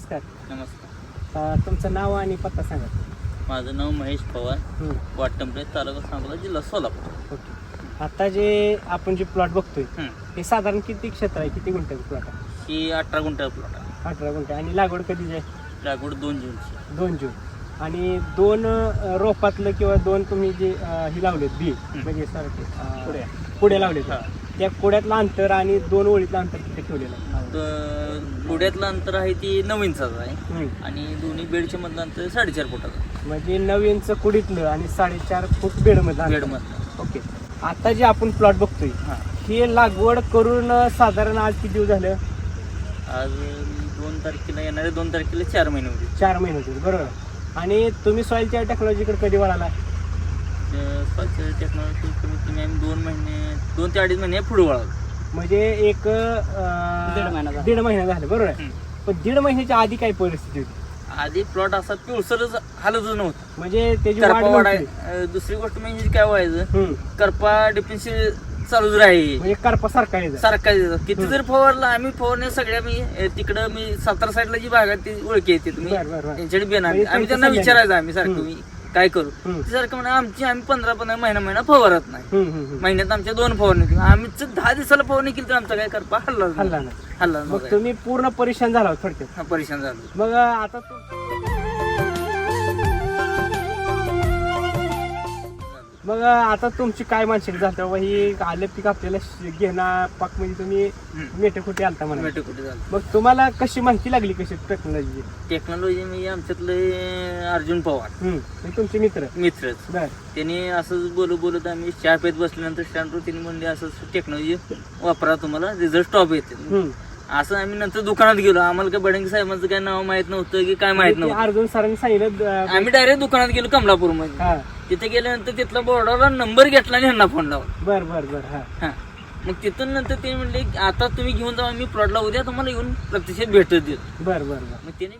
नमस्कार. नमस्कार. अ, तुमचं नाव आणि पत्ता सांगा. माझं नाव महेश पवार. हं, वाटंबरे तालुका सांगोला जिल्हा सोलापूर. ओके. आता जे आपण जे प्लॉट बघतोय हं. ते साधारण किती क्षेत्र आहे? किती गुंठ्याचं प्लॉट आहे? ही अठरा गुंठा प्लॉट आहे. अठरा गुंठे. आणि लागवड कधी आहे लागवड दोन जूनची. दोन जून. आणि दोन अ, रोपातलं किंवा दोन तुम्ही जे अ, ही लावलेत बी म्हणजे सारखे अ, पुढे. पुढे लावलेत. हा. त्या कुड्यातलं अंतर आणि दोन ओळीतलं अंतर किती ठेवलेलं आहे. तर पुढ्यातलं अंतर आहे ती नऊ इंचाचं आहे. आणि दोन्ही बेडच्या मधलं अंतर साडेचार फुटाचं म्हणजे नऊ इंच कुडीतलं आणि साडेचार फूट बेडमधलं अंतर. बेडमधलं. ओके. आता जे आपण प्लॉट बघतोय हां. हे लागवड करून अ, साधारण आज किती दिवस झालं? आज दोन तारखेला येणारे दोन तारखेला चार महिने होते चार महिने होतील बरोबर. आणि तुम्ही सॉईलच्या टेक्नॉलॉजीकडे कधी वळाला टेक्नॉलॉजी कमीत कमी आम्ही दोन महिने दोन ते अडीच महिने पुढे वळालो म्हणजे एक अ, दीड महिना झाला. दीड महिना झाला बरोबर आहे. पण दीड महिन्याच्या आधी काय परिस्थिती होती आधी प्लॉट असा पिवसरच हालतच नव्हता म्हणजे त्याची वाढ करपा वाढाय नव्हती. अं, दुसरी गोष्ट म्हणजे काय व्हायचं. करपा डिफेन्सिव्ह चालूच राहील म्हणजे करपा सारखा आहे जरा. सारखा किती जर फवारला आम्ही फवारण्या सगळ्या मी अं, तिकडं मी सातारा साईडला जी भाग आहे ती ओळखी येते तुम्ही बरं, बरं, बरं. त्यांच्याकडे बेणार म्हणजे आम्ही त्यांना. विचारायचं आम्ही सारखं. मी काय करू? सारखं म्हणा आमची आम्ही पंधरा पंधरा महिना महिना फवारत नाही. महिन्यात आमच्या दोन फवारणी केल्या. आम्ही जर दहा दिवसाला फवारणी केली तर आमचा काय करपा? हल्ला हल्ला ना हल्ला मग तुम्ही पूर्ण परेशान झाला होता थोडक्यात. परेशान झालो. मग आता तू मग आता तुमची काय मानसिक झालं बाबा? ही आलं पीक आपल्याला श- घेणार पाक म्हणजे तुम्ही. मेटे कुठे आलता म्हणा मेटे कुठे झालं मग तुम्हाला कशी माहिती लागली कशी टेक्नॉलॉजी टेक्नॉलॉजी मी आमच्यातले अर्जुन पवार. तुमचे मित्र. मित्रच बर. त्यांनी असंच बोलत बोलत आम्ही चहा पेत बसल्यानंतर स्टँडवर त्यांनी म्हणले असंच टेक्नॉलॉजी वापरा तुम्हाला रिझल्ट टॉप येते. हम्म. असं आम्ही नंतर दुकानात गेलो. आम्हाला काय बडंगी साहेबांचं काय नाव माहीत नव्हतं की काय माहीत ते नव्हतं. अर्जुन सरांनी सांगितलं आम्ही डायरेक्ट दुकानात गेलो कमलापूरमध्ये हा. तिथे गेल्यानंतर तिथला बोर्डावर नंबर घेतला आणि ह्यांना फोन लावला. बर बर बर हा. हा. मग तिथून नंतर ते म्हणले की आता तुम्ही घेऊन जावा मी प्लॉटला उद्या तुम्हाला येऊन प्रत्यक्षात भेटत देतो. बर बर बर. मग त्याने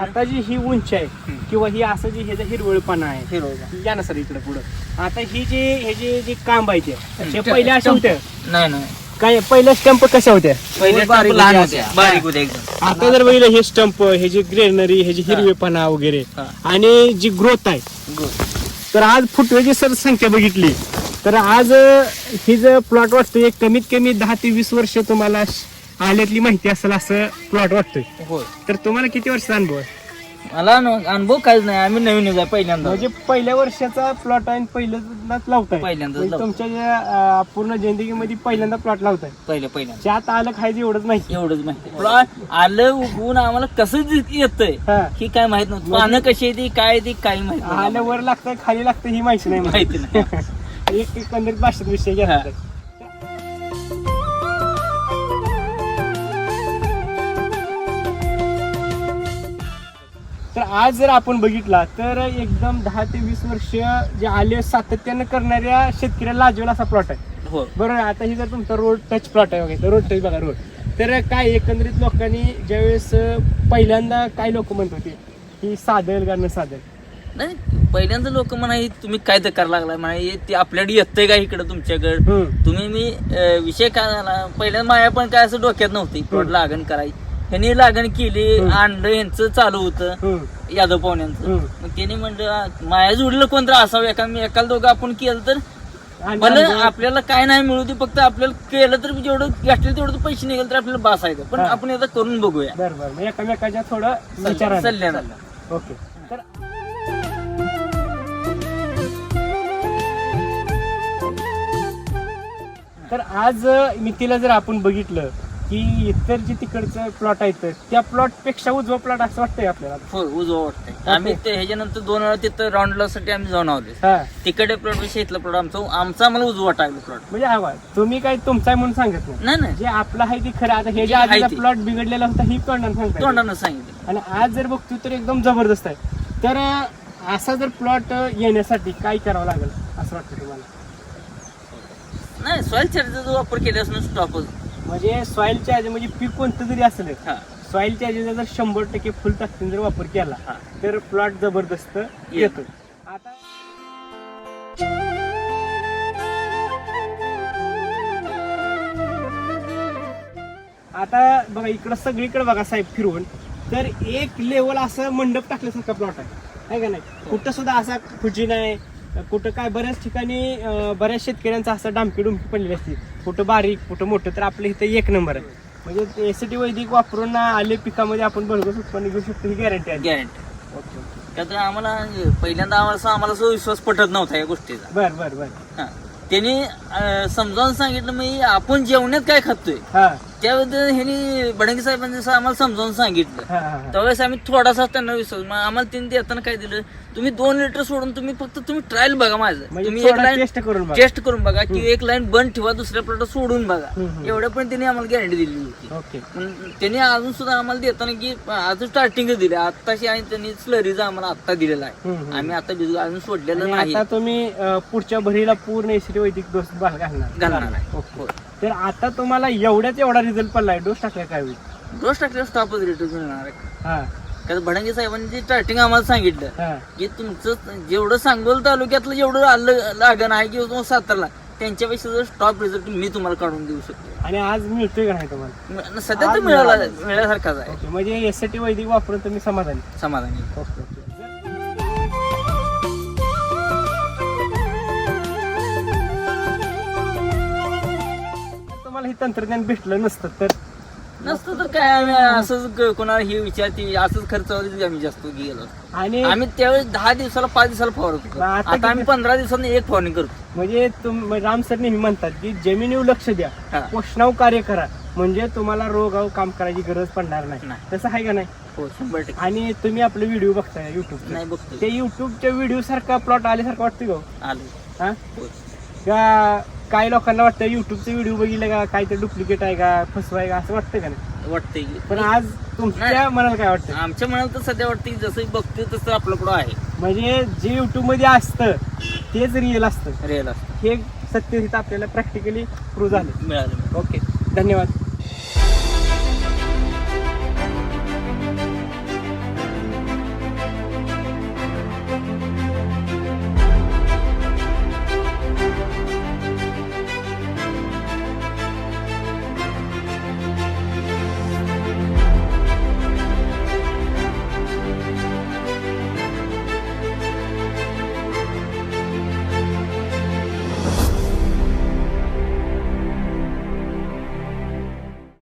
आता जी ही उंची आहे किंवा ही असं जी ह्याचा हिरवळपणा आहे फिरवलं. या ना सर इकडे पुढं. आता ही जी हे जे जी काम आहे ते पहिल्या अशा होत्या नाही नाही. काय पहिल्या स्टंप कशा होत्या? पहिले बारीक लहान होत्या. होत्या बारीक होत्या एकदम. आता जर बघितलं हे स्टंप हे जे ग्रेनरी हे जे हिरवेपणा वगैरे. आणि जी ग्रोथ आहे. तर आज फुटव्याची सर संख्या बघितली. तर आज ही जर प्लॉट वाटतोय एक कमीत कमी दहा ते वीस वर्ष तुम्हाला आल्यातली माहिती असेल असं प्लॉट वाटतोय. होय. तर तुम्हाला किती वर्षाचा अनुभव आहे? मला अनु- अनुभव काहीच नाही. आम्ही नवीनच आहे पहिल्यांदा म्हणजे पहिल्या वर्षाचा प्लॉट आहे आणि पहिल्यांदाच लावताय. पहिल्यांदाच म्हणजे लावतो. तुमच्या ज्या, अं, पूर्ण जिंदगीमध्ये पहिल्यांदा प्लॉट लावताय. पहिल्या पहिल्यांदा. ज्यात आलं खायचं एवढंच माहिती. एवढंच माहिती. प्लॉट आलं उगवून आम्हाला कसं दि- येतंय? हा. ही काय माहीत नव्हतं. पानं कशी येते काय येते काही माहीत आलं. वर लागतंय खाली लागतं ही माहिती नाही. माहिती नाही. एक एकंदरीत भाषेत विषय घ्या तर आज जर आपण बघितला तर एकदम दहा ते वीस वर्ष जे आले सातत्यानं करणाऱ्या शेतकऱ्याला लाजवेल असा प्लॉट आहे. हो. बरोबर. आता ही जर तुमचा रोड टच प्लॉट आहे बघा रोड टच बघा रोड तर काय एकंदरीत लोकांनी ज्यावेळेस पहिल्यांदा काय लोक म्हणत होते? की साधल का न साधल नाही पहिल्यांदा लोक म्हणा तुम्ही काय तर करायला लागलाय म्हणा ते आपल्याकडे येतंय का इकडं तुमच्याकडे. तुम्ही मी विषय काय झाला? पहिल्यांदा माया पण काय असं डोक्यात नव्हती. प्लॉट लागण करायची ह्यांनी लागण केली. अंड यांचं चालू होतं. यादव पाहुण्यांचं. मग त्यांनी म्हणलं "आ, माया जोडलं कोणतं असावं? एका मी एकाला दोघं आपण केलं तर? अनुभव- आपल्याला काय नाही मिळू दे फक्त आपल्याला केलं तर जेवढं घातलं तेवढं पैसे निघेल तर आपल्याला बास आहे पण. आपण आता करून बघूया. बरं बरं. मग एकामेकाच्या थोडं सल्ल्यानं ओके. तर तर आज मितीला जर आपण बघितलं की इतर जे तिकडचं प्लॉट आहेत त्या प्लॉटपेक्षा उजवा प्लॉट असं वाटतंय आपल्याला. हो उजवा वाटतंय. आम्ही ते ह्याच्यानंतर दोन वेळा तिथं राऊंडला साठी आम्ही जाऊन आलो हा. तिकडे प्लॉटपेक्षा इथला प्लॉट आमचा. आमचा आम्हाला उजवा टाकला प्लॉट म्हणजे हवा तुम्ही काय तुमचा आहे म्हणून सांगत नाही. नाही नाही. जे आपलं आहे ते खरं आता हे जे आहे आधीचा ते. प्लॉट बिघडलेला होता ही तोंडानं सांगता तोंडानं सांगितलं. आणि आज जर बघतो तर एकदम जबरदस्त आहे. तर अं, असा जर प्लॉट येण्यासाठी काय करावं लागेल असं वाटतं तुम्हाला? नाही सॉइल चार्जरचा वापर केल्यास स्टॉपच म्हणजे सॉइल चार्ज म्हणजे पीक कोणतं जरी असलं हा. सॉइल चार्जरचा जर शंभर टक्के फुल टाकून जर वापर केला हा. तर प्लॉट जबरदस्त येतो. आता आता बघा इकडं सगळीकडे बघा साहेब फिरवून. तर एक लेवल असं मंडप टाकल्यासारखा प्लॉट आहे. आहे का नाही? कुठं सुद्धा असा खुजी नाही. कुठं काय बऱ्याच ठिकाणी बऱ्याच शेतकऱ्यांचं असं डामकी डुमकी पडलेली असते. कुठं बारीक कुठं मोठं तर आपल्या इथं एक नंबर आहे. म्हणजे एसीटी वैदिक वापरून आले पिकामध्ये आपण भरघोस उत्पन्न घेऊ शकतो ही गॅरंटी आहे. गॅरंटी ओके ओके आम्हाला पहिल्यांदा आम्हाला असं- आम्हाला असं विश्वास पटत नव्हता या गोष्टीचा. बर बर बर. हा. त्यांनी अं, समजावून सांगितलं मी आपण जेवण्यात काय खातोय? हा. त्याबद्दल ह्यांनी बडंगी साहेबांनी असं आम्हाला समजावून सांगितलं. हा हा हा. त्यावेळेस आम्ही थोडासा त्यांना विश्वास मग आम्हाला त्यांनी देताना काय दिलं? तुम्ही दोन लिटर सोडून तुम्ही फक्त तुम्ही ट्रायल बघा माझं. म्हणजे तुम्ही एक लाईन टेस्ट करून बघा. टेस्ट करून बघा की एक लाईन बंद ठेवा दुसऱ्या प्लॉट सोडून बघा. हम्म, हम्म. एवढं पण त्यांनी आम्हाला गॅरंटी दिली होती. ओके. पण त्यांनी अजून सुद्धा आम्हाला देताना की अजून स्टार्टिंगच दिले आत्ताशी आणि त्यांनी स्लरीचा आम्हाला आत्ता दिलेला आहे. हम्म, हम्म. आम्ही आता बिजू अजून सोडलेलं आणि नाही. आता तुम्ही अं, पुढच्या भरीला पूर्ण एसीटी वैदिक घालणार. घालणार आहे. ओके. हो. तर आता तुम्हाला एवढ्याच एवढा रिझल्ट पडलाय डोस टाकलाय काय होईल? डोस टाकल्यावर स्टॉपच रिटर्न मिळणार आहे. हा. कारण भडंगे साहेबांनी जे स्टार्टिंग आम्हाला सांगितलं हा. की तुमचं जेवढं सांगोल तालुक्यातलं जेवढं आलं लागण आहे किंवा सातारला त्यांच्यापेक्षा जर स्टॉप रिझल्ट मी तुम्हाला काढून देऊ शकतो. आणि आज मिळतोय का नाही तुम्हाला? म- सध्या तर आज मिळाला मिळाला. मिळाल्यासारखाच आहे. ओके म्हणजे एसटी वैदिक वापरून तुम्ही समाधानी? समाधानी. ओके. तुम्हाला हे तंत्रज्ञान भेटलं नसतं तर नसतं तर काय आम्ही असंच क- कोणाला हे विचारते असंच खर्चावरच आम्ही जास्त गेलो. आणि आम्ही त्यावेळेस दहा दिवसाला पाच दिवसाला फवारत होतो. आता आता आम्ही पंधरा दिवसांनी एक फवारणी करतो. म्हणजे तुम राम सर नेहमी म्हणतात की जमिनीवर लक्ष द्या. पोषणाव कार्य करा. म्हणजे तुम्हाला रोगाव काम करायची गरज पडणार नाही. नाही. तसं आहे का नाही? हो शंभर टक्के. आणि तुम्ही आपले व्हिडिओ बघताय युट्यूब नाही बघतो ते युट्यूबच्या व्हिडिओ सारखा प्लॉट आल्यासारखं वाटतं का आलो. हा? हो. का काही लोकांना वाटतं युट्यूबचे व्हिडिओ बघितले का काय ते डुप्लिकेट आहे का फसवा आहे का असं वाटतं का नाही? वाटतंय की. पण आज तुमच्या. मनाला काय वाटतं आमच्या मनाला तर सध्या वाटतं की जसं बघतोय तसं आपलं पुढं आहे. म्हणजे जे युट्यूबमध्ये असतं तेच रिअल असतं. रिअल असतं. हे सत्य तिथं आपल्याला प्रॅक्टिकली प्रूव्ह झालं मिळालं. ओके धन्यवाद.